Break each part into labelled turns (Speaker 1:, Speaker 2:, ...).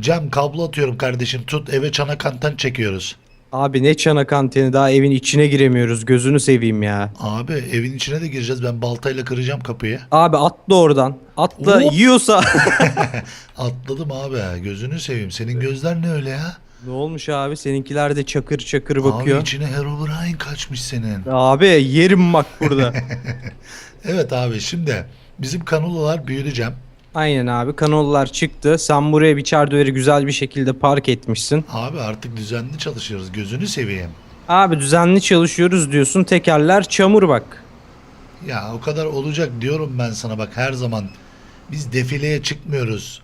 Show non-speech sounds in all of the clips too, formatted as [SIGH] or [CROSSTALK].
Speaker 1: Cem kablo atıyorum kardeşim. Tut eve çanak anten çekiyoruz.
Speaker 2: Abi ne çanak anteni daha evin içine giremiyoruz gözünü seveyim ya.
Speaker 1: Abi evin içine de gireceğiz. Ben baltayla kıracağım kapıyı.
Speaker 2: Abi atla oradan. Atla
Speaker 1: Hop.
Speaker 2: yiyorsa. [LAUGHS]
Speaker 1: Atladım abi. Gözünü seveyim. Senin gözler ne öyle ya?
Speaker 2: ne olmuş abi seninkiler de çakır çakır bakıyor.
Speaker 1: Abi içine Herobrine kaçmış senin.
Speaker 2: Abi yerim bak burada. [LAUGHS]
Speaker 1: Evet abi şimdi bizim kanulalar büyüdü Cem.
Speaker 2: Aynen abi kanollar çıktı. Sen buraya bir çardöveri güzel bir şekilde park etmişsin.
Speaker 1: Abi artık düzenli çalışıyoruz. Gözünü seveyim.
Speaker 2: Abi düzenli çalışıyoruz diyorsun. Tekerler çamur bak.
Speaker 1: Ya o kadar olacak diyorum ben sana bak her zaman. Biz defileye çıkmıyoruz.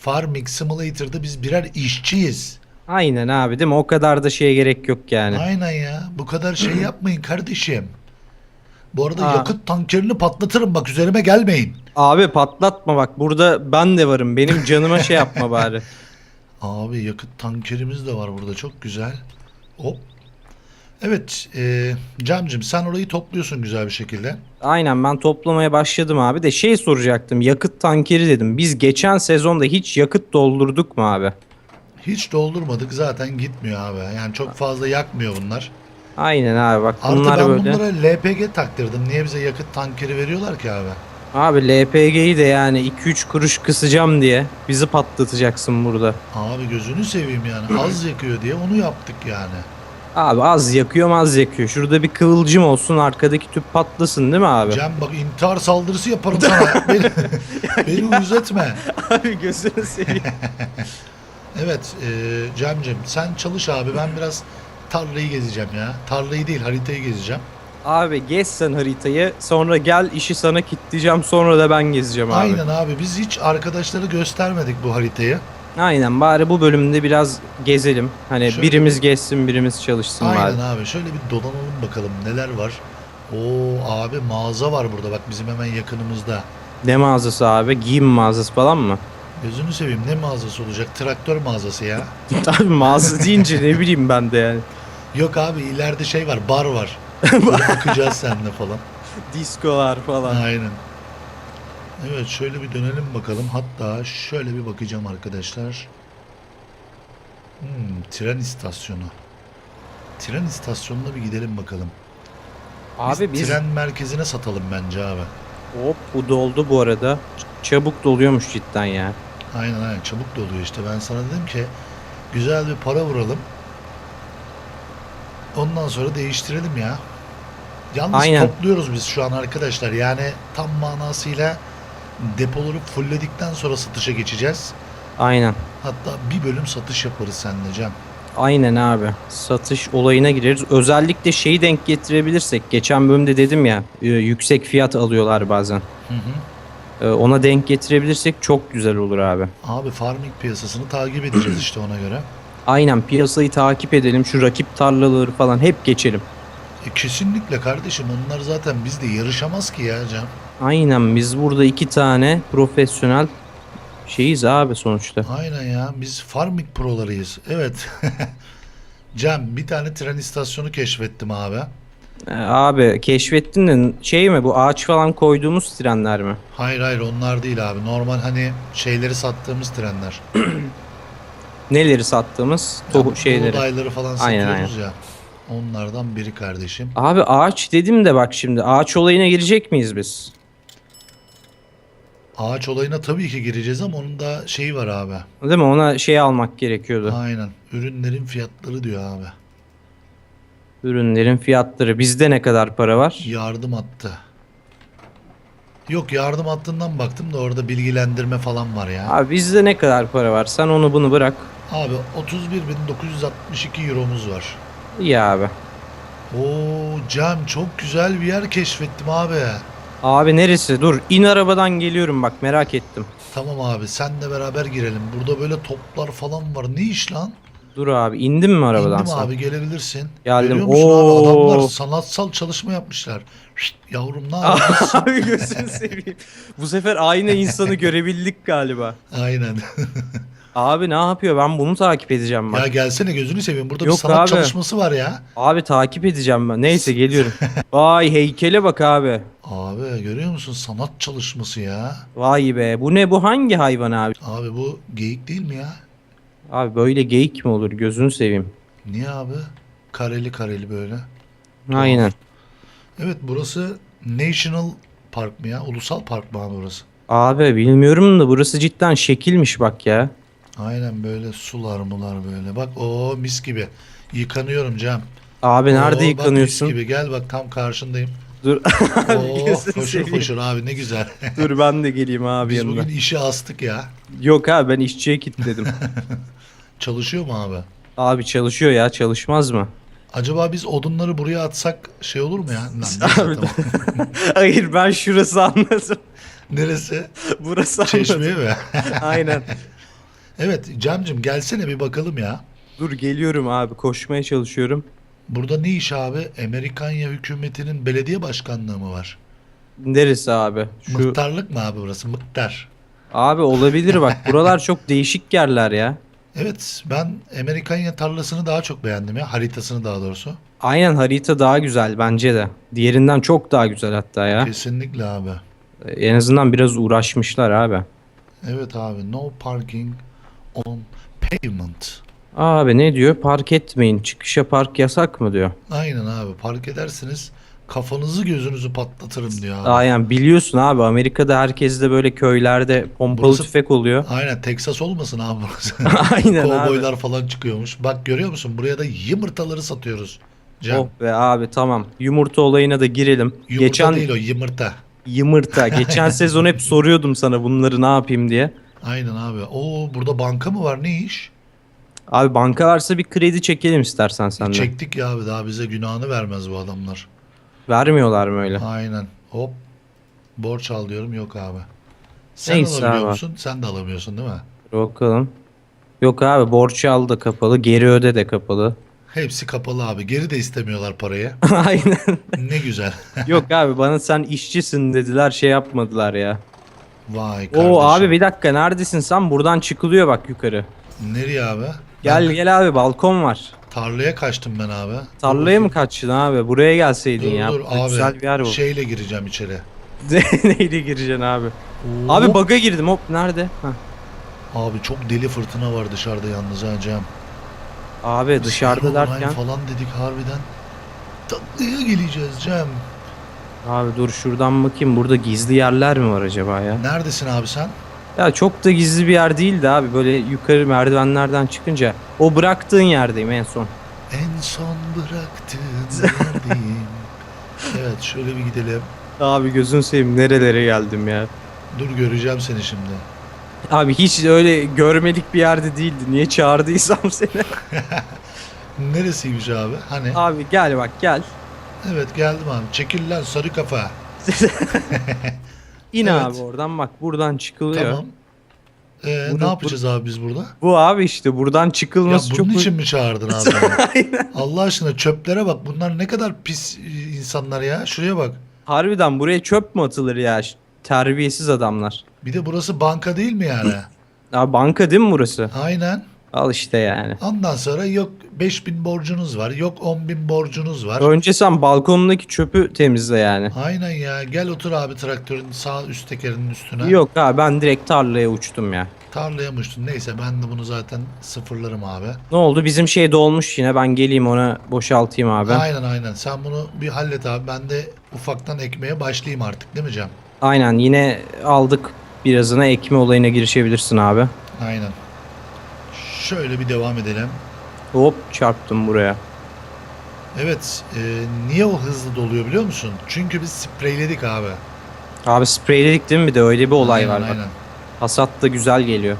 Speaker 1: Farming Simulator'da biz birer işçiyiz.
Speaker 2: Aynen abi değil mi? O kadar da şeye gerek yok yani.
Speaker 1: Aynen ya. Bu kadar şey yapmayın kardeşim. Bu arada
Speaker 2: Aa.
Speaker 1: yakıt tankerini patlatırım bak üzerime gelmeyin.
Speaker 2: Abi patlatma bak. Burada ben de varım. Benim canıma şey yapma [LAUGHS] bari.
Speaker 1: Abi yakıt tankerimiz de var burada çok güzel. Hop. Evet e, Camcım sen orayı topluyorsun güzel bir şekilde.
Speaker 2: Aynen ben toplamaya başladım abi de şey soracaktım. Yakıt tankeri dedim. Biz geçen sezonda hiç yakıt doldurduk mu abi?
Speaker 1: Hiç doldurmadık zaten gitmiyor abi. Yani çok fazla yakmıyor bunlar.
Speaker 2: Aynen abi bak
Speaker 1: Artı
Speaker 2: bunlar
Speaker 1: ben
Speaker 2: böyle.
Speaker 1: bunlara LPG taktırdım. Niye bize yakıt tankeri veriyorlar ki abi?
Speaker 2: Abi LPG'yi de yani 2-3 kuruş kısacağım diye bizi patlatacaksın burada.
Speaker 1: Abi gözünü seveyim yani. Az yakıyor diye onu yaptık yani.
Speaker 2: Abi az yakıyor az yakıyor. Şurada bir kıvılcım olsun arkadaki tüp patlasın değil mi abi?
Speaker 1: Cem bak intihar saldırısı yaparım sana. [LAUGHS] beni, beni uyuz etme.
Speaker 2: Abi gözünü seveyim. [LAUGHS]
Speaker 1: Evet e, Cem'cim sen çalış abi. Ben biraz tarlayı gezeceğim ya. Tarlayı değil haritayı gezeceğim.
Speaker 2: abi gez sen haritayı sonra gel işi sana kitleyeceğim sonra da ben gezeceğim abi.
Speaker 1: Aynen abi. Biz hiç arkadaşlara göstermedik bu haritayı.
Speaker 2: Aynen bari bu bölümde biraz gezelim. Hani
Speaker 1: Şöyle
Speaker 2: birimiz gezsin birimiz çalışsın bari.
Speaker 1: Aynen abi. Şöyle bir dolanalım bakalım neler var. Oo abi mağaza var burada bak bizim hemen yakınımızda.
Speaker 2: Ne mağazası abi? Giyim mağazası falan mı?
Speaker 1: Gözünü seveyim ne mağazası olacak? Traktör mağazası ya. [LAUGHS]
Speaker 2: Abi mağaza deyince ne bileyim ben de yani.
Speaker 1: Yok abi ileride şey var bar var. [LAUGHS] Böyle bakacağız seninle falan.
Speaker 2: Diskolar falan.
Speaker 1: Aynen. Evet şöyle bir dönelim bakalım. Hatta şöyle bir bakacağım arkadaşlar. Hmm, tren istasyonu. Tren istasyonuna bir gidelim bakalım.
Speaker 2: Abi biz
Speaker 1: tren merkezine satalım bence abi.
Speaker 2: hop bu doldu bu arada. Çabuk doluyormuş cidden ya.
Speaker 1: Aynen aynen çabuk doluyor işte. Ben sana dedim ki güzel bir para vuralım. Ondan sonra değiştirelim ya. Yalnız
Speaker 2: Aynen.
Speaker 1: topluyoruz biz şu an arkadaşlar. Yani tam manasıyla depoları fullledikten sonra satışa geçeceğiz.
Speaker 2: Aynen.
Speaker 1: Hatta bir bölüm satış yaparız seninle Cem.
Speaker 2: Aynen abi. Satış olayına gireriz. Özellikle şeyi denk getirebilirsek. Geçen bölümde dedim ya e, yüksek fiyat alıyorlar bazen.
Speaker 1: Hı hı.
Speaker 2: E, Ona denk getirebilirsek çok güzel olur abi.
Speaker 1: Abi farming piyasasını takip edeceğiz [CLEARS THROAT] işte ona göre.
Speaker 2: Aynen piyasayı takip edelim. Şu rakip tarlaları falan hep geçelim.
Speaker 1: E, kesinlikle kardeşim onlar zaten bizde yarışamaz ki ya Cem.
Speaker 2: Aynen biz burada iki tane profesyonel şeyiz abi sonuçta.
Speaker 1: Aynen ya biz farming prolarıyız. Evet. [LAUGHS] Cem bir tane tren istasyonu keşfettim abi.
Speaker 2: E, Abi keşfettin de şey mi bu ağaç falan koyduğumuz trenler mi?
Speaker 1: Hayır hayır onlar değil abi. Normal hani şeyleri sattığımız trenler. [CLEARS THROAT]
Speaker 2: Neleri sattığımız tohu şeyleri.
Speaker 1: Buğdayları falan
Speaker 2: Aynen,
Speaker 1: satıyoruz ya. Onlardan biri kardeşim.
Speaker 2: Abi ağaç dedim de bak şimdi ağaç olayına girecek miyiz biz?
Speaker 1: Ağaç olayına tabii ki gireceğiz ama onun da şeyi var abi.
Speaker 2: Değil mi? Ona şey almak gerekiyordu.
Speaker 1: Aynen. Ürünlerin fiyatları diyor abi.
Speaker 2: Ürünlerin fiyatları. Bizde ne kadar para var?
Speaker 1: Yardım attı. Yok yardım hattından baktım da orada bilgilendirme falan var ya.
Speaker 2: Abi bizde ne kadar para var? Sen onu bunu bırak.
Speaker 1: Abi 31.962 euromuz var.
Speaker 2: İyi abi.
Speaker 1: Oo Cem çok güzel bir yer keşfettim abi.
Speaker 2: Abi neresi? Dur in arabadan geliyorum bak merak ettim.
Speaker 1: Tamam abi senle beraber girelim. Burada böyle toplar falan var. Ne iş lan?
Speaker 2: Dur abi indin mi arabadan
Speaker 1: İndim
Speaker 2: sen?
Speaker 1: abi gelebilirsin.
Speaker 2: Geldim.
Speaker 1: Görüyor musun
Speaker 2: Oo.
Speaker 1: abi adamlar sanatsal çalışma yapmışlar. Şşt, yavrum ne [LAUGHS] yapıyorsun?
Speaker 2: abi gözünü seveyim. Bu sefer aynı insanı [LAUGHS] görebildik galiba.
Speaker 1: Aynen. [LAUGHS]
Speaker 2: Abi ne yapıyor? Ben bunu takip edeceğim bak.
Speaker 1: ya gelsene gözünü seveyim. Burada
Speaker 2: Yok
Speaker 1: bir sanat
Speaker 2: abi.
Speaker 1: çalışması var ya.
Speaker 2: Abi takip edeceğim ben. Neyse geliyorum. [LAUGHS] Vay heykele bak abi.
Speaker 1: Abi görüyor musun sanat çalışması ya.
Speaker 2: Vay be. Bu ne bu hangi hayvan abi?
Speaker 1: Abi bu geyik değil mi ya?
Speaker 2: Abi böyle geyik mi olur gözünü seveyim.
Speaker 1: Niye abi? Kareli kareli böyle.
Speaker 2: Aynen.
Speaker 1: Evet burası National Park mı ya? Ulusal park mı abi burası?
Speaker 2: Abi bilmiyorum da burası cidden şekilmiş bak ya.
Speaker 1: Aynen böyle sular mular böyle. Bak o mis gibi. Yıkanıyorum Cem.
Speaker 2: Abi nerede
Speaker 1: Oo, bak
Speaker 2: yıkanıyorsun?
Speaker 1: mis gibi. Gel bak tam karşındayım.
Speaker 2: Dur.
Speaker 1: Oo, [LAUGHS]
Speaker 2: gözünü seveyim.
Speaker 1: foşur abi ne güzel. [LAUGHS]
Speaker 2: Dur ben de geleyim abi
Speaker 1: Biz
Speaker 2: yanına.
Speaker 1: bugün işi astık ya.
Speaker 2: Yok abi ben işçiye kilitledim. [LAUGHS]
Speaker 1: Çalışıyor mu abi?
Speaker 2: abi çalışıyor ya çalışmaz mı?
Speaker 1: Acaba biz odunları buraya atsak şey olur mu ya? Lan, neyse,
Speaker 2: Abi-
Speaker 1: tamam.
Speaker 2: Hayır ben şurası anladım.
Speaker 1: Neresi?
Speaker 2: Burası anladım.
Speaker 1: Çeşmeye mi?
Speaker 2: Aynen.
Speaker 1: Evet Cem'cim gelsene bir bakalım ya.
Speaker 2: Dur geliyorum abi koşmaya çalışıyorum.
Speaker 1: Burada ne iş abi? Amerikanya hükümetinin belediye başkanlığı mı var?
Speaker 2: Neresi abi? Şu
Speaker 1: Mıhtarlık mı abi burası? Mıhtar.
Speaker 2: abi olabilir bak. [LAUGHS] Buralar çok değişik yerler ya.
Speaker 1: Evet ben Amerikanya tarlasını daha çok beğendim ya. Haritasını daha doğrusu.
Speaker 2: Aynen harita daha güzel bence de. Diğerinden çok daha güzel hatta ya.
Speaker 1: Kesinlikle abi.
Speaker 2: En azından biraz uğraşmışlar abi.
Speaker 1: Evet abi no parking on pavement.
Speaker 2: Abi ne diyor? Park etmeyin. Çıkışa park yasak mı diyor.
Speaker 1: Aynen abi park edersiniz kafanızı gözünüzü patlatırım diyor abi.
Speaker 2: Aynen biliyorsun abi Amerika'da herkes de böyle köylerde pompalı
Speaker 1: Burası-
Speaker 2: tüfek oluyor.
Speaker 1: Aynen Texas olmasın abi burası. [LAUGHS]
Speaker 2: Aynen abi.
Speaker 1: Kovboylar falan çıkıyormuş. Bak görüyor musun buraya da yumurtaları satıyoruz. Cem.
Speaker 2: Oh be abi tamam. Yumurta olayına da girelim.
Speaker 1: Yumurta
Speaker 2: Geçen
Speaker 1: değil o yumurta.
Speaker 2: yumurta. [LAUGHS] Geçen sezon hep soruyordum sana bunları ne yapayım diye.
Speaker 1: Aynen abi. Oo burada banka mı var ne iş?
Speaker 2: Abi banka varsa bir kredi çekelim istersen sen de.
Speaker 1: Çektik ya abi daha bize günahını vermez bu adamlar.
Speaker 2: Vermiyorlar mı öyle?
Speaker 1: Aynen. Hop. Borç al diyorum yok abi. Sen
Speaker 2: Neyse
Speaker 1: alabiliyor
Speaker 2: abi.
Speaker 1: musun? Sen de alamıyorsun değil mi?
Speaker 2: Bakalım. Yok abi borç al da kapalı. Geri öde de kapalı.
Speaker 1: Hepsi kapalı abi. Geri de istemiyorlar parayı. [LAUGHS]
Speaker 2: Aynen.
Speaker 1: ne güzel.
Speaker 2: Yok abi bana sen işçisin dediler şey yapmadılar ya.
Speaker 1: Vay kardeşim.
Speaker 2: Oo abi bir dakika neredesin sen? Buradan çıkılıyor bak yukarı.
Speaker 1: Nereye abi?
Speaker 2: Gel
Speaker 1: Ben
Speaker 2: gel abi balkon var.
Speaker 1: tarlaya kaçtım ben abi.
Speaker 2: Tarlaya mı kaçtın abi? Buraya gelseydin
Speaker 1: Dur
Speaker 2: ya.
Speaker 1: dur
Speaker 2: Burada
Speaker 1: abi.
Speaker 2: Güzel bir yer bu.
Speaker 1: Şeyle gireceğim içeri. [LAUGHS]
Speaker 2: Neyle gireceksin abi? Abi bug'a girdim hop nerede? Heh.
Speaker 1: Abi çok deli fırtına var dışarıda yalnız ha Cem.
Speaker 2: Abi dışarıda
Speaker 1: Herobrine
Speaker 2: derken.
Speaker 1: falan dedik harbiden. Tatlıya geleceğiz Cem.
Speaker 2: Abi dur şuradan bakayım burada gizli yerler mi var acaba ya?
Speaker 1: Neredesin abi sen?
Speaker 2: Ya çok da gizli bir yer değildi abi böyle yukarı merdivenlerden çıkınca. O bıraktığın yerdeyim en son.
Speaker 1: En son bıraktığın [LAUGHS] yerdeyim. evet şöyle bir gidelim.
Speaker 2: Abi gözün seveyim nerelere geldim ya.
Speaker 1: Dur göreceğim seni şimdi.
Speaker 2: Abi hiç öyle görmelik bir yerde değildi. Niye çağırdıysam seni. [LAUGHS]
Speaker 1: Neresiymiş abi? Hani?
Speaker 2: abi gel bak gel.
Speaker 1: Evet geldim abi. Çekil lan sarı kafa. [LAUGHS]
Speaker 2: İn
Speaker 1: Evet.
Speaker 2: abi oradan bak buradan çıkılıyor.
Speaker 1: Tamam. Ee,
Speaker 2: Burada-
Speaker 1: ne yapacağız abi biz burada?
Speaker 2: Bu abi işte buradan
Speaker 1: Ya
Speaker 2: çıkılması
Speaker 1: bunun
Speaker 2: çok
Speaker 1: için mi çağırdın abi? beni? [LAUGHS]
Speaker 2: Aynen.
Speaker 1: Allah aşkına çöplere bak. Bunlar ne kadar pis e, insanlar ya. Şuraya bak.
Speaker 2: Harbiden buraya çöp mü atılır ya? Terbiyesiz adamlar.
Speaker 1: Bir de burası banka değil mi yani?
Speaker 2: Abi banka değil mi burası?
Speaker 1: Aynen.
Speaker 2: Al işte yani.
Speaker 1: Ondan sonra yok 5000 borcunuz var. Yok 10.000 borcunuz var.
Speaker 2: Önce sen balkonundaki çöpü temizle yani.
Speaker 1: Aynen ya. Gel otur abi traktörün sağ üst tekerinin üstüne.
Speaker 2: Yok abi ben direkt tarlaya uçtum ya.
Speaker 1: Tarlaya mı uçtun? Neyse ben de bunu zaten sıfırlarım abi.
Speaker 2: Ne oldu? Bizim şey dolmuş yine. Ben geleyim ona boşaltayım abi.
Speaker 1: Aynen aynen. Sen bunu bir hallet abi. Ben de ufaktan ekmeye başlayayım artık değil mi Cem?
Speaker 2: Aynen yine aldık birazına ekme olayına girişebilirsin abi.
Speaker 1: Aynen. Şöyle bir devam edelim.
Speaker 2: Hop çarptım buraya.
Speaker 1: Evet. e, niye o hızlı doluyor biliyor musun? Çünkü biz spreyledik abi.
Speaker 2: Abi spreyledik değil mi bir de öyle bir olay
Speaker 1: Aynen,
Speaker 2: var bak.
Speaker 1: Aynen.
Speaker 2: Hasat da güzel geliyor.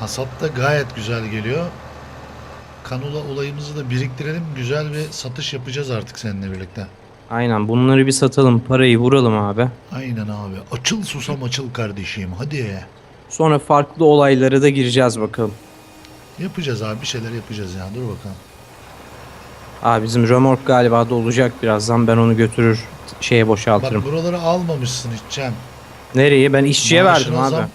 Speaker 1: Hasat da gayet güzel geliyor. Kanula olayımızı da biriktirelim. Güzel bir satış yapacağız artık seninle birlikte.
Speaker 2: Aynen bunları bir satalım parayı vuralım abi.
Speaker 1: Aynen abi. Açıl susam açıl kardeşim. Hadi.
Speaker 2: Sonra farklı olaylara da gireceğiz bakalım.
Speaker 1: Yapacağız abi. Bir şeyler yapacağız ya. Dur bakalım.
Speaker 2: Abi bizim römork galiba dolacak birazdan ben onu götürür şeye boşaltırım.
Speaker 1: Bak buraları almamışsın hiç Cem.
Speaker 2: Nereye? Ben işçiye
Speaker 1: Maaşına
Speaker 2: verdim abi.
Speaker 1: zam,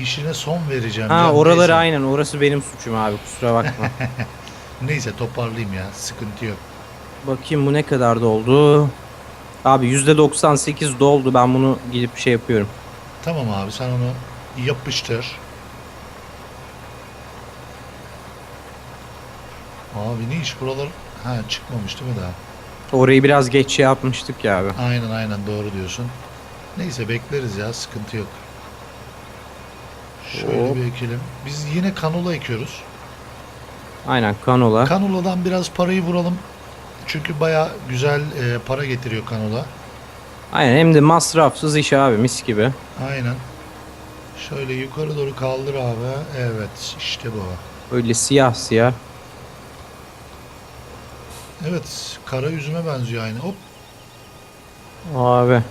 Speaker 1: işine son vereceğim.
Speaker 2: Ha
Speaker 1: Cem.
Speaker 2: oraları
Speaker 1: Neyse.
Speaker 2: aynen orası benim suçum abi kusura bakma. [LAUGHS]
Speaker 1: Neyse toparlayayım ya. Sıkıntı yok.
Speaker 2: Bakayım bu ne kadar doldu. Abi %98 doldu ben bunu gidip şey yapıyorum.
Speaker 1: Tamam abi sen onu yapıştır. Abi ne iş buralar? Ha çıkmamış değil mi daha?
Speaker 2: Orayı biraz geç şey yapmıştık ya abi.
Speaker 1: Aynen aynen doğru diyorsun. Neyse bekleriz ya sıkıntı yok. Şöyle
Speaker 2: Hop.
Speaker 1: bir ekelim. Biz yine kanola ekiyoruz.
Speaker 2: Aynen kanola.
Speaker 1: Kanoladan biraz parayı vuralım. Çünkü baya güzel e, para getiriyor kanola.
Speaker 2: Aynen hem de masrafsız iş abi mis gibi.
Speaker 1: Aynen. Şöyle yukarı doğru kaldır abi. Evet işte bu.
Speaker 2: Böyle siyah siyah.
Speaker 1: Evet kara yüzüme benziyor aynı. Hop
Speaker 2: Abi.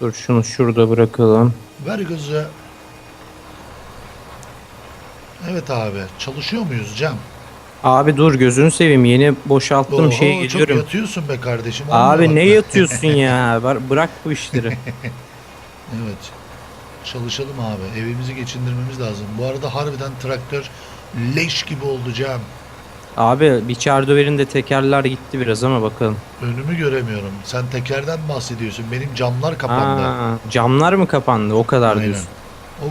Speaker 2: Dur şunu şurada bırakalım.
Speaker 1: ver gözü. Evet abi çalışıyor muyuz Cem?
Speaker 2: Abi dur gözünü seveyim yeni boşalttım
Speaker 1: Oho,
Speaker 2: şeye
Speaker 1: çok
Speaker 2: gidiyorum.
Speaker 1: yatıyorsun be kardeşim. olmuyor
Speaker 2: Abi
Speaker 1: bak
Speaker 2: ne yatıyorsun ya? Bırak bu işleri. [LAUGHS]
Speaker 1: Evet. Çalışalım abi. Evimizi geçindirmemiz lazım. Bu arada harbiden traktör leş gibi oldu Cem.
Speaker 2: Abi Biçerdover'in de tekerler gitti biraz ama bakalım.
Speaker 1: Önümü göremiyorum. Sen tekerden bahsediyorsun. Benim camlar kapandı.
Speaker 2: Aa, camlar mı kapandı o kadar
Speaker 1: Aynen.
Speaker 2: diyorsun.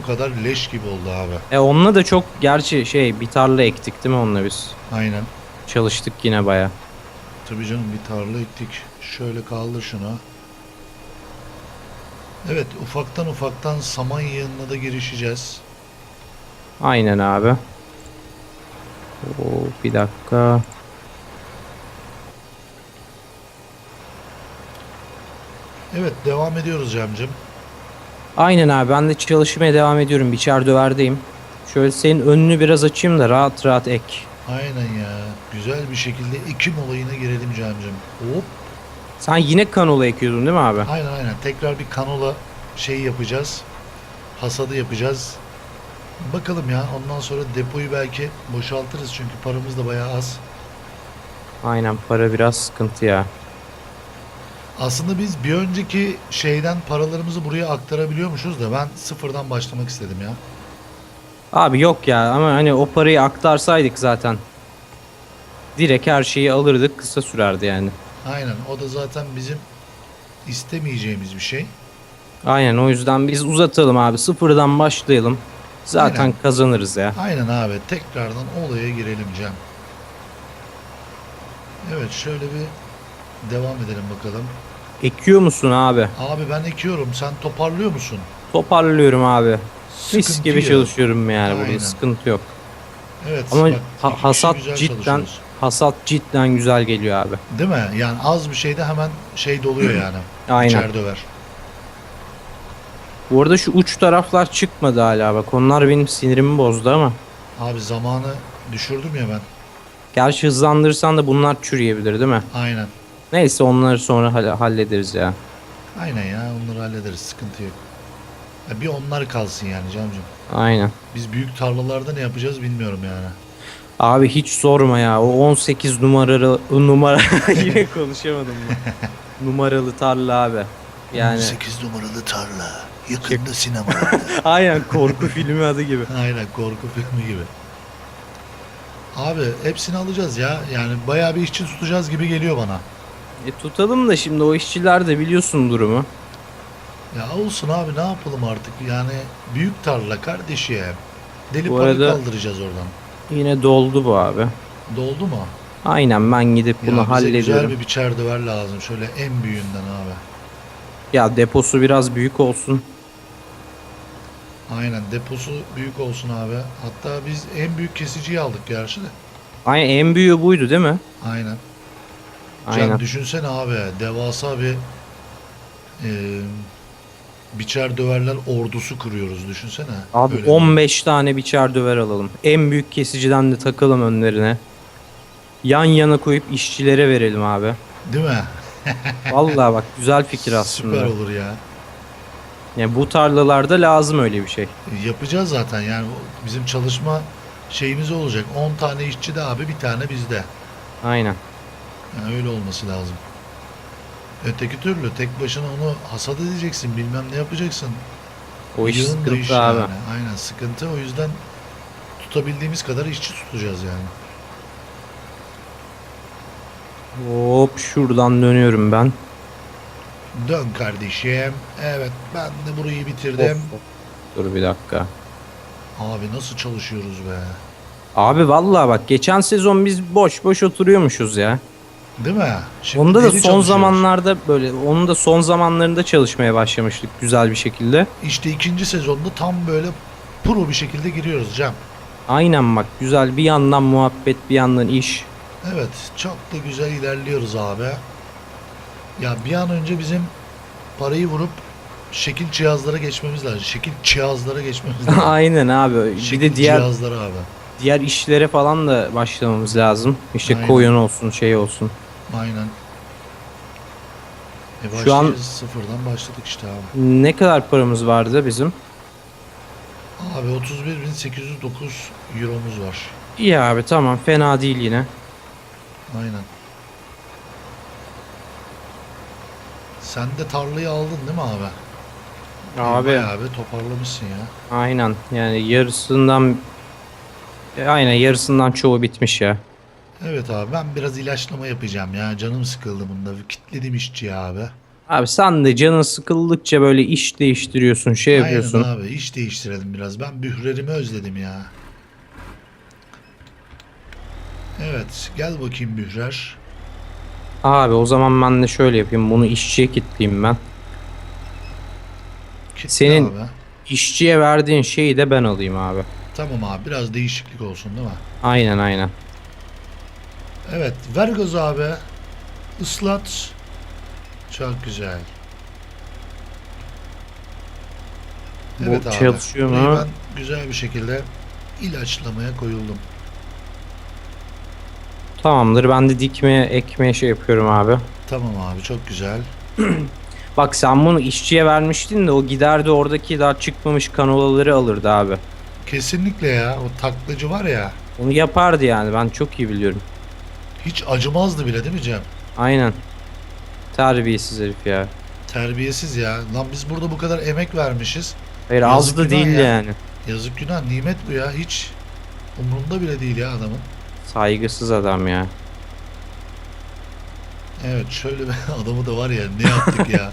Speaker 1: O kadar leş gibi oldu abi.
Speaker 2: E onunla da çok gerçi şey bir tarla ektik değil mi onunla biz?
Speaker 1: Aynen.
Speaker 2: Çalıştık yine baya.
Speaker 1: Tabii canım bir tarla ektik. Şöyle kaldır şunu. Evet ufaktan ufaktan saman yığınına da girişeceğiz.
Speaker 2: Aynen abi. Oo, bir dakika.
Speaker 1: Evet devam ediyoruz Cem'cim.
Speaker 2: Aynen abi ben de çalışmaya devam ediyorum. Biçerdöver'deyim. Şöyle senin önünü biraz açayım da rahat rahat ek.
Speaker 1: Aynen ya. Güzel bir şekilde ekim olayına girelim Cem'cim. Hop.
Speaker 2: Sen yine kanola ekiyordun değil mi abi?
Speaker 1: Aynen aynen. Tekrar bir kanola şey yapacağız. Hasadı yapacağız. Bakalım ya. Ondan sonra depoyu belki boşaltırız çünkü paramız da bayağı az.
Speaker 2: Aynen para biraz sıkıntı ya.
Speaker 1: Aslında biz bir önceki şeyden paralarımızı buraya aktarabiliyormuşuz da ben sıfırdan başlamak istedim ya.
Speaker 2: Abi yok ya ama hani o parayı aktarsaydık zaten. Direkt her şeyi alırdık kısa sürerdi yani.
Speaker 1: Aynen. O da zaten bizim istemeyeceğimiz bir şey.
Speaker 2: Aynen o yüzden biz uzatalım abi sıfırdan başlayalım. Zaten
Speaker 1: Aynen.
Speaker 2: kazanırız ya.
Speaker 1: Aynen abi. Tekrardan olaya girelim Cem. Evet şöyle bir devam edelim bakalım.
Speaker 2: Ekiyor musun abi?
Speaker 1: Abi ben ekiyorum. Sen toparlıyor musun?
Speaker 2: Toparlıyorum abi. Mis
Speaker 1: Sıkıntı
Speaker 2: gibi
Speaker 1: yok.
Speaker 2: çalışıyorum yani
Speaker 1: Aynen.
Speaker 2: burada sıkıntı yok.
Speaker 1: Evet.
Speaker 2: Ama
Speaker 1: bak,
Speaker 2: ha- hasat
Speaker 1: güzel
Speaker 2: cidden
Speaker 1: çalışıyoruz.
Speaker 2: hasat cidden güzel geliyor abi.
Speaker 1: Değil mi? Yani az bir şeyde hemen şey doluyor [CLEARS THROAT] yani.
Speaker 2: Aynen.
Speaker 1: İçeride döver.
Speaker 2: Bu arada şu uç taraflar çıkmadı hala bak. Onlar benim sinirimi bozdu ama.
Speaker 1: Abi zamanı düşürdüm ya ben.
Speaker 2: Gerçi hızlandırırsan da bunlar çürüyebilir değil mi?
Speaker 1: Aynen.
Speaker 2: Neyse onları sonra hall- hallederiz ya.
Speaker 1: Aynen ya onları hallederiz. Sıkıntı yok. Ya bir onlar kalsın yani Camcım.
Speaker 2: Aynen.
Speaker 1: Biz büyük tarlalarda ne yapacağız bilmiyorum yani.
Speaker 2: Abi hiç sorma ya. O 18 numaralı numara [LAUGHS] yine konuşamadım ben. [LAUGHS] numaralı tarla abi. Yani
Speaker 1: 8 numaralı tarla. Yakında sinemada. [LAUGHS]
Speaker 2: aynen korku filmi adı gibi.
Speaker 1: Aynen korku filmi gibi. Abi hepsini alacağız ya. Yani bayağı bir işçi tutacağız gibi geliyor bana.
Speaker 2: E tutalım da şimdi o işçiler de biliyorsun durumu.
Speaker 1: Ya olsun abi ne yapalım artık yani büyük tarla kardeşim. Deli
Speaker 2: Bu
Speaker 1: para
Speaker 2: arada-
Speaker 1: kaldıracağız oradan.
Speaker 2: Yine doldu bu abi.
Speaker 1: Doldu mu?
Speaker 2: Aynen ben gidip
Speaker 1: Ya
Speaker 2: bunu
Speaker 1: bize
Speaker 2: hallediyorum.
Speaker 1: güzel bir biçer döver lazım. Şöyle en büyüğünden abi.
Speaker 2: Ya deposu biraz büyük olsun.
Speaker 1: Aynen deposu büyük olsun abi. Hatta biz en büyük kesiciyi aldık gerçi de.
Speaker 2: Aynen en büyüğü buydu değil mi?
Speaker 1: Aynen.
Speaker 2: Aynen.
Speaker 1: Can düşünsene abi devasa bir e, biçer döverler ordusu kuruyoruz düşünsene.
Speaker 2: Abi
Speaker 1: Öyle
Speaker 2: 15 tane biçer döver alalım. En büyük kesiciden de takalım önlerine. Yan yana koyup işçilere verelim abi.
Speaker 1: Değil mi?
Speaker 2: Vallahi bak güzel fikir [LAUGHS] aslında.
Speaker 1: Süper olur ya.
Speaker 2: Yani bu tarlalarda lazım öyle bir şey.
Speaker 1: Yapacağız zaten yani bizim çalışma şeyimiz olacak. 10 tane işçi de abi bir tane bizde.
Speaker 2: Aynen.
Speaker 1: Yani öyle olması lazım. Öteki türlü tek başına onu hasat edeceksin bilmem ne yapacaksın.
Speaker 2: O iş
Speaker 1: Yığın da
Speaker 2: sıkıntı
Speaker 1: iş
Speaker 2: abi.
Speaker 1: yani. Aynen sıkıntı o yüzden tutabildiğimiz kadar işçi tutacağız yani.
Speaker 2: Hop şuradan dönüyorum ben.
Speaker 1: Dön kardeşim. Evet ben de burayı
Speaker 2: Of,
Speaker 1: bitirdim.
Speaker 2: of. Dur bir dakika.
Speaker 1: Abi nasıl çalışıyoruz be.
Speaker 2: Abi vallahi bak geçen sezon biz boş boş oturuyormuşuz ya.
Speaker 1: Değil mi? Şimdi
Speaker 2: Onda da son zamanlarda böyle onun da son zamanlarında çalışmaya başlamıştık güzel bir şekilde.
Speaker 1: İşte ikinci sezonda tam böyle pro bir şekilde giriyoruz Cem.
Speaker 2: Aynen bak güzel bir yandan muhabbet bir yandan iş.
Speaker 1: Evet çok da güzel ilerliyoruz abi. Ya bir an önce bizim parayı vurup şekil cihazlara geçmemiz lazım. Şekil cihazlara geçmemiz [LAUGHS] lazım.
Speaker 2: Aynen abi. Bir
Speaker 1: şekil
Speaker 2: de diğer
Speaker 1: cihazlara abi.
Speaker 2: diğer işlere falan da başlamamız lazım. İşte
Speaker 1: Aynen.
Speaker 2: koyun olsun, şey olsun.
Speaker 1: Aynen. E
Speaker 2: Şu an-
Speaker 1: sıfırdan başladık işte abi.
Speaker 2: Ne kadar paramız vardı bizim?
Speaker 1: Abi 31.809 euromuz var.
Speaker 2: İyi abi tamam fena değil yine.
Speaker 1: Aynen. Sen de tarlayı aldın değil mi abi?
Speaker 2: Abi
Speaker 1: Bayağı bir toparlamışsın ya.
Speaker 2: aynen yani yarısından E, aynen yarısından çoğu bitmiş ya.
Speaker 1: Evet abi ben biraz ilaçlama yapacağım ya. Canım sıkıldı bunda. Kitledim işçiyi abi.
Speaker 2: Abi sen de canın sıkıldıkça böyle iş değiştiriyorsun, şey yapıyorsun.
Speaker 1: Aynen abi iş değiştirelim biraz. Ben bührerimi özledim ya. Evet gel bakayım bührer.
Speaker 2: Abi o zaman ben de şöyle yapayım. Bunu işçiye kitleyeyim ben.
Speaker 1: Kitle
Speaker 2: Senin-
Speaker 1: abi.
Speaker 2: İşçiye verdiğin şeyi de ben alayım abi.
Speaker 1: Tamam abi biraz değişiklik olsun değil mi?
Speaker 2: Aynen aynen.
Speaker 1: Evet ver gazı abi. Islat. Çok güzel.
Speaker 2: Bu
Speaker 1: Evet abi.
Speaker 2: çalışıyor mu?
Speaker 1: Ben güzel bir şekilde ilaçlamaya koyuldum.
Speaker 2: Tamamdır. Ben de dikmeye, ekmeye şey yapıyorum abi.
Speaker 1: Tamam abi çok güzel. [CLEARS THROAT]
Speaker 2: Bak sen bunu işçiye vermiştin de o giderdi oradaki daha çıkmamış kanolaları alırdı abi.
Speaker 1: Kesinlikle ya o taklacı var ya
Speaker 2: Onu yapardı yani ben çok iyi biliyorum.
Speaker 1: hiç acımazdı bile değil mi Cem?
Speaker 2: Aynen. Terbiyesiz herif ya.
Speaker 1: Terbiyesiz ya. Lan biz burada bu kadar emek vermişiz.
Speaker 2: Hayır
Speaker 1: Yazık
Speaker 2: az da
Speaker 1: günah
Speaker 2: değil
Speaker 1: ya.
Speaker 2: yani.
Speaker 1: Yazık günah nimet bu ya hiç umurunda bile değil ya adamın.
Speaker 2: Saygısız adam ya.
Speaker 1: Evet şöyle bir [LAUGHS] adamı da var ya ne yaptık ya.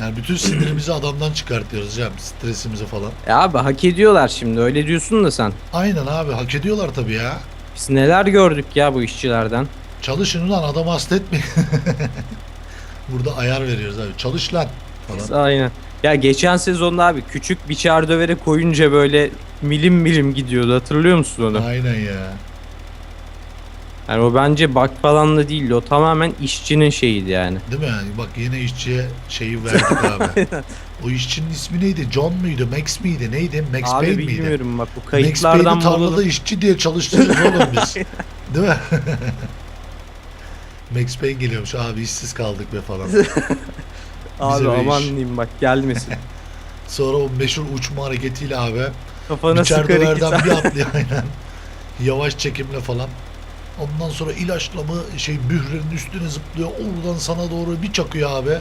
Speaker 1: Yani bütün sinirimizi adamdan çıkartıyoruz Cem stresimizi falan.
Speaker 2: E abi hak ediyorlar şimdi öyle diyorsun da sen.
Speaker 1: Aynen abi hak ediyorlar tabii ya.
Speaker 2: Biz neler gördük ya bu işçilerden.
Speaker 1: Çalışın ulan adamı hasta etmeyin. [LAUGHS] Burada ayar veriyoruz abi. Çalış lan falan.
Speaker 2: Aynen. Ya geçen sezonda abi küçük bir çar dövere koyunca böyle milim milim gidiyordu hatırlıyor musun onu?
Speaker 1: Aynen ya.
Speaker 2: Yani o bence bak falan da değildi o tamamen işçinin şeyiydi yani.
Speaker 1: Değil mi? Bak yine işçiye şeyi verdik abi. [LAUGHS] o işçinin ismi neydi? John muydu? Max miydi? Neydi? Max
Speaker 2: abi
Speaker 1: Payne miydi?
Speaker 2: bilmiyorum bak bu
Speaker 1: Max
Speaker 2: kayıtlardan
Speaker 1: Payne'i tarlada işçi diye çalıştırırız oğlum biz. [LAUGHS] Değil mi? [LAUGHS] Max Payne geliyormuş abi işsiz kaldık be falan.
Speaker 2: Abi aman diyeyim bak gelmesin.
Speaker 1: Sonra o meşhur uçma hareketiyle abi
Speaker 2: Kafana sıkar iki
Speaker 1: döverden
Speaker 2: tane.
Speaker 1: bir atlıyor aynen. Yavaş çekimle falan. Ondan sonra ilaçlama şey bührenin üstüne zıplıyor. Oradan sana doğru bir çakıyor abi.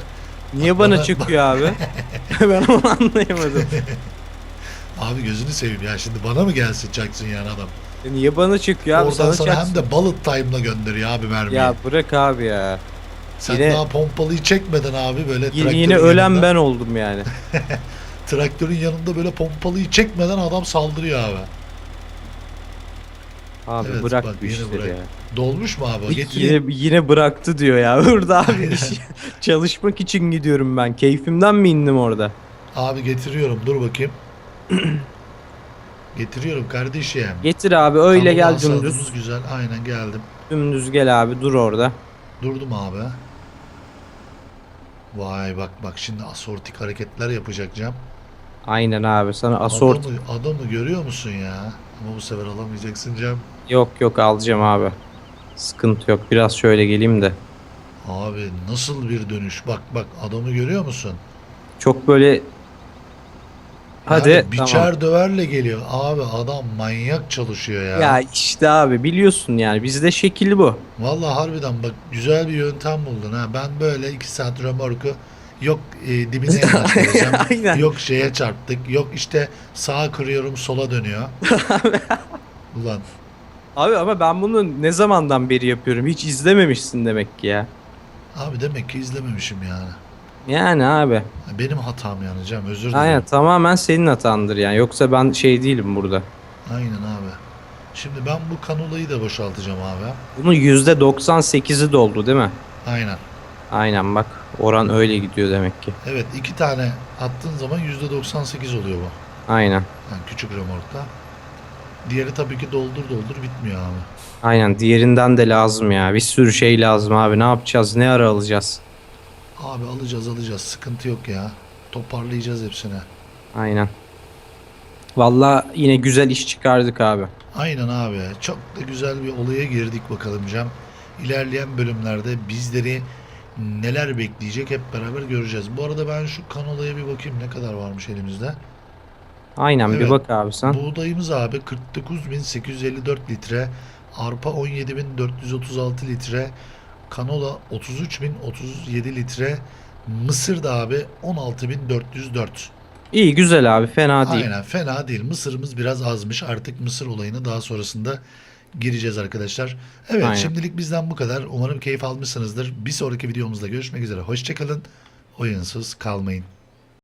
Speaker 2: Niye bana
Speaker 1: Bana-
Speaker 2: çıkıyor abi? [LAUGHS] ben onu anlayamadım. [LAUGHS]
Speaker 1: Abi gözünü seveyim ya şimdi bana mı gelsin çaksın yani adam.
Speaker 2: E Niye bana çıkıyor abi?
Speaker 1: Oradan
Speaker 2: Sana
Speaker 1: sana
Speaker 2: çaksın.
Speaker 1: hem de bullet time'la gönderiyor abi mermiyi.
Speaker 2: Ya bırak abi ya.
Speaker 1: Sen
Speaker 2: yine-
Speaker 1: daha pompalıyı çekmeden abi böyle
Speaker 2: Yine, yine ölen
Speaker 1: yanında,
Speaker 2: ben oldum yani. [LAUGHS]
Speaker 1: Traktörün yanında böyle pompalıyı çekmeden adam saldırıyor abi.
Speaker 2: Abi
Speaker 1: Evet,
Speaker 2: bırak
Speaker 1: bak
Speaker 2: bu işleri
Speaker 1: bırak.
Speaker 2: ya.
Speaker 1: Dolmuş mu abi? Getireyim.
Speaker 2: Yine, yine bıraktı diyor ya. [LAUGHS] Burada abi iş- [LAUGHS] çalışmak için gidiyorum ben. Keyfimden mi indim orada?
Speaker 1: Abi getiriyorum dur bakayım. [CLEARS THROAT] getiriyorum kardeşim.
Speaker 2: Getir abi öyle
Speaker 1: Tamam,
Speaker 2: gel dümdüz.
Speaker 1: güzel aynen geldim.
Speaker 2: Dümdüz gel abi dur orada.
Speaker 1: Durdum abi. Vay bak bak şimdi asortik hareketler yapacak Cem.
Speaker 2: Aynen abi sana asort.
Speaker 1: Adamı, adamı görüyor musun ya? Ama bu sefer alamayacaksın Cem.
Speaker 2: Yok yok alacağım abi. Sıkıntı yok. Biraz şöyle geleyim de.
Speaker 1: Abi nasıl bir dönüş? Bak bak adamı görüyor musun?
Speaker 2: Çok böyle Hadi
Speaker 1: Yani biçer
Speaker 2: tamam.
Speaker 1: döverle geliyor. Abi adam manyak çalışıyor ya.
Speaker 2: Ya işte abi biliyorsun yani bizde şekil bu.
Speaker 1: Vallahi harbiden bak güzel bir yöntem buldun ha. Ben böyle iki saat römorku yok e, dibine [LAUGHS] yanaştıracağım.
Speaker 2: Aynen.
Speaker 1: yok şeye çarptık. Yok işte sağa kırıyorum sola dönüyor. [LAUGHS] Ulan
Speaker 2: Abi ama ben bunu ne zamandan beri yapıyorum? Hiç izlememişsin demek ki ya.
Speaker 1: abi demek ki izlememişim yani.
Speaker 2: Yani abi.
Speaker 1: Benim hatam yani Cem özür dilerim.
Speaker 2: Aynen tamamen senin hatandır yani. Yoksa ben şey değilim burada.
Speaker 1: Aynen abi. Şimdi ben bu kanolayı da boşaltacağım abi.
Speaker 2: Bunun %98'i doldu değil mi?
Speaker 1: Aynen.
Speaker 2: Aynen bak oran öyle gidiyor demek ki.
Speaker 1: Evet iki tane attığın zaman %98 oluyor bu.
Speaker 2: Aynen.
Speaker 1: Yani küçük remorkta. Diğeri tabii ki doldur doldur bitmiyor abi.
Speaker 2: Aynen diğerinden de lazım ya. Bir sürü şey lazım abi. Ne yapacağız? Ne ara alacağız?
Speaker 1: Abi alacağız alacağız sıkıntı yok ya. Toparlayacağız hepsini.
Speaker 2: Aynen. Valla yine güzel iş çıkardık abi.
Speaker 1: Aynen abi. Çok da güzel bir olaya girdik bakalım Cem. İlerleyen bölümlerde bizleri neler bekleyecek hep beraber göreceğiz. Bu arada ben şu kanolaya bir bakayım ne kadar varmış elimizde.
Speaker 2: Aynen bir
Speaker 1: Evet.
Speaker 2: bak abi sen.
Speaker 1: Buğdayımız abi 49.854 litre, arpa 17.436 litre, kanola 33.037 litre, mısır da abi 16.404.
Speaker 2: İyi güzel abi fena değil.
Speaker 1: Aynen fena değil. Mısırımız biraz azmış. Artık mısır olayını daha sonrasında gireceğiz arkadaşlar. Evet
Speaker 2: Aynen.
Speaker 1: şimdilik bizden bu kadar. Umarım keyif almışsınızdır. Bir sonraki videomuzda görüşmek üzere. Hoşçakalın. Oyunsuz kalmayın.